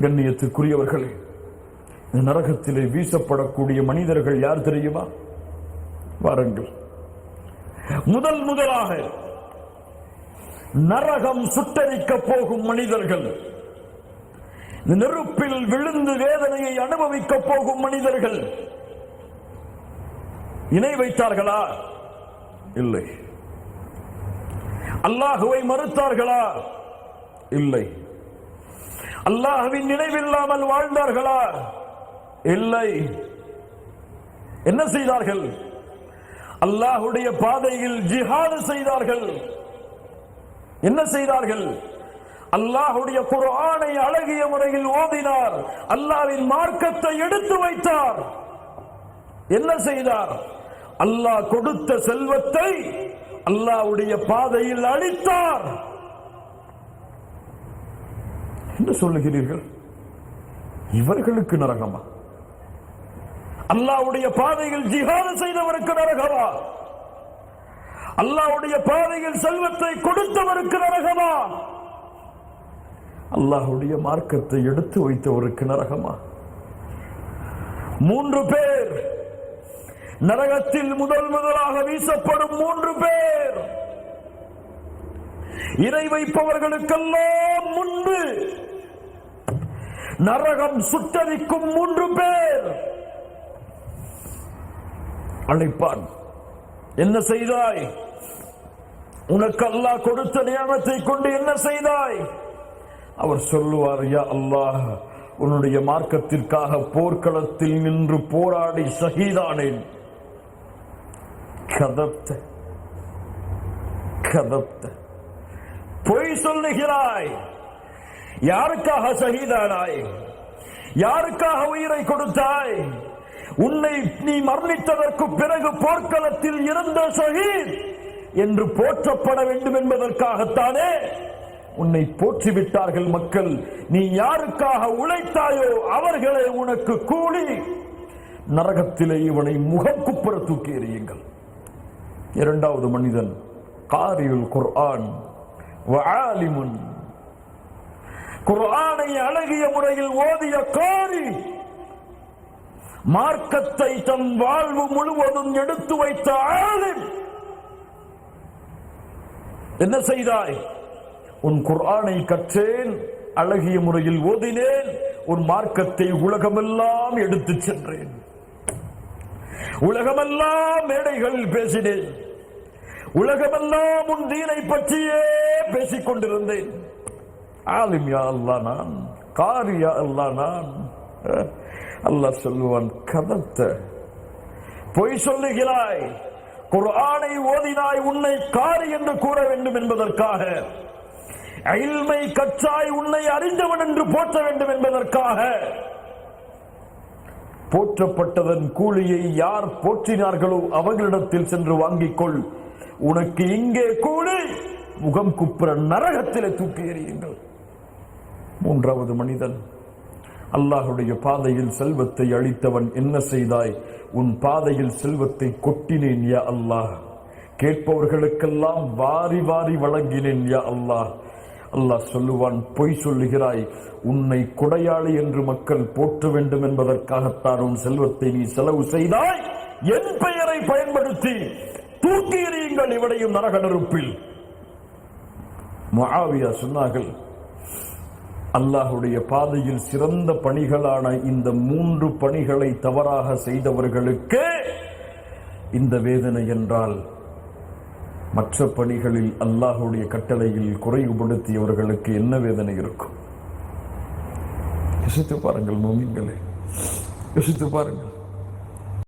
கண்ணியத்துக்குரியவர்களே இந்த நரகத்திலே வீசப்படக்கூடிய மனிதர்கள் யார் தெரியுமா? வாருங்கள். முதல் முதலாக நரகம் சுட்டரிக்க போகும் மனிதர்கள் நெருப்பில் விழுந்து வேதனையை அனுபவிக்க போகும் மனிதர்கள் இணை வைத்தார்களா? இல்லை. அல்லாஹுவை மறுத்தார்களா? இல்லை. அல்லாஹுவின் நினைவில்லாமல் வாழ்ந்தார்களா? இல்லை. என்ன செய்தார்கள்? அல்லாஹுடைய பாதையில் ஜிஹாது செய்தார்கள். என்ன செய்தார்கள்? அல்லாஹுடைய குரானை அழகிய முறையில் ஓதினார். அல்லாவின் மார்க்கத்தை எடுத்து வைத்தார். என்ன செய்தார்? அல்லாஹ் கொடுத்த செல்வத்தை அல்லாஹ்வுடைய பாதையில் அளித்தார். என்ன சொல்லுகிறீர்கள். இவர்களுக்கு நரகமா? அல்லாஹ்வுடைய பாதையில் ஜிஹாது செய்தவருக்கு நரகமா? அல்லாஹ்வுடைய பாதையில் செல்வத்தை கொடுத்தவருக்கு நரகமா? அல்லாஹுடைய மார்க்கத்தை எடுத்து வைத்தவருக்கு நரகமா? மூன்று பேர். நரகத்தில் முதல் முதலாக வீசப்படும் மூன்று பேர். இறை வைப்பவர்களுக்கெல்லாம் முன்பு நரகம் சுட்டரிக்கும் மூன்று பேர். அழைப்பான். என்ன செய்தாய்? உனக்கு அல்லாஹ் கொடுத்த நியமத்தை கொண்டு என்ன செய்தாய்? அவர் சொல்லுவார் யா அல்லாஹ் உன்னுடைய மார்க்கத்திற்காக போர்க்களத்தில் நின்று போராடி சகிதானேன் கதப்த கதப்த பொய் சொல்லுகிறாய். யாருக்காக சகிதானாய்? யாருக்காக உயிரை கொடுத்தாய்? உன்னை நீ மரணித்ததற்கு பிறகு போர்க்களத்தில் இருந்த ஷஹீத் என்று போற்றப்பட வேண்டும் என்பதற்காகத்தானே உன்னை போற்றிவிட்டார்கள் மக்கள். நீ யாருக்காக உழைத்தாயோ அவர்களே உனக்கு கூலி. நரகத்திலே இவனை முகம் குப்புற தூக்கி எறியுங்கள். இரண்டாவது மனிதன் காரியுல் குர்ஆன். வாலிமுன் குர்ஆனை அழகிய முறையில் ஓதிய காரி. மார்க்கத்தை தன் வாழ்வு முழுவதும் எடுத்து வைத்த ஆளும் என்ன செய்தாய்? உன் குர்ஆனை கற்றேன் அழகிய முறையில் ஓதினேன் உன் மார்க்கத்தை உலகமெல்லாம் எடுத்துச் சென்றேன். உலகமெல்லாம் மேடைகளில் பேசினேன். உலகமெல்லாம் உன் தீனை பற்றியே பேசிக் கொண்டிருந்தேன் ஆலிம் யா அல்லா நான் காரியா அல்லா நான். அல்லாஹ் சொல்லுவான் கதத்த பொய் சொல்லுகிறாய். குர்ஆனை ஓதினாய் உன்னை காரி என்று கூற வேண்டும் என்பதற்காக. அயில்மை கற்றாய் உன்னை அறிந்தவன் என்று போற்ற வேண்டும் என்பதற்காக. போற்றப்பட்டதன் கூலியை யார் போற்றினார்களோ அவர்களிடத்தில் சென்று வாங்கிக் கொள் உனக்கு இங்கே கூலி முகம் குப்புற நரகத்திலே தூக்கி எறியுங்கள். மூன்றாவது மனிதன் அல்லாஹுடைய பாதையில் செல்வத்தை அளித்தவன் என்ன செய்தாய்? உன் பாதையில் செல்வத்தை கொட்டினேன் யா அல்லாஹ். கேட்பவர்களுக்கெல்லாம் வாரி வாரி வழங்கினேன் யா அல்லாஹ். அல்லாஹ் சொல்லுவான் பொய் சொல்லுகிறாய் உன்னை கொடையாளி என்று மக்கள் போற்ற வேண்டும் என்பதற்காகத்தான் உன் செல்வத்தை நீ செலவு செய்தாய். என் பெயரை பயன்படுத்தி தூக்கி எறியுங்கள் இவனையும் நரக நெருப்பில். மகாவியா சொன்னார்கள் அல்லாஹுடைய பாதையில் சிறந்த பணிகளான இந்த மூன்று பணிகளை தவறாக செய்தவர்களுக்கு இந்த வேதனை என்றால் மற்ற பணிகளில் அல்லாஹுடைய கட்டளையில் குறைவுபடுத்தியவர்களுக்கு என்ன வேதனை இருக்கும்? யோசித்து பாருங்கள் மோமின்களே. யோசித்து பாருங்கள்.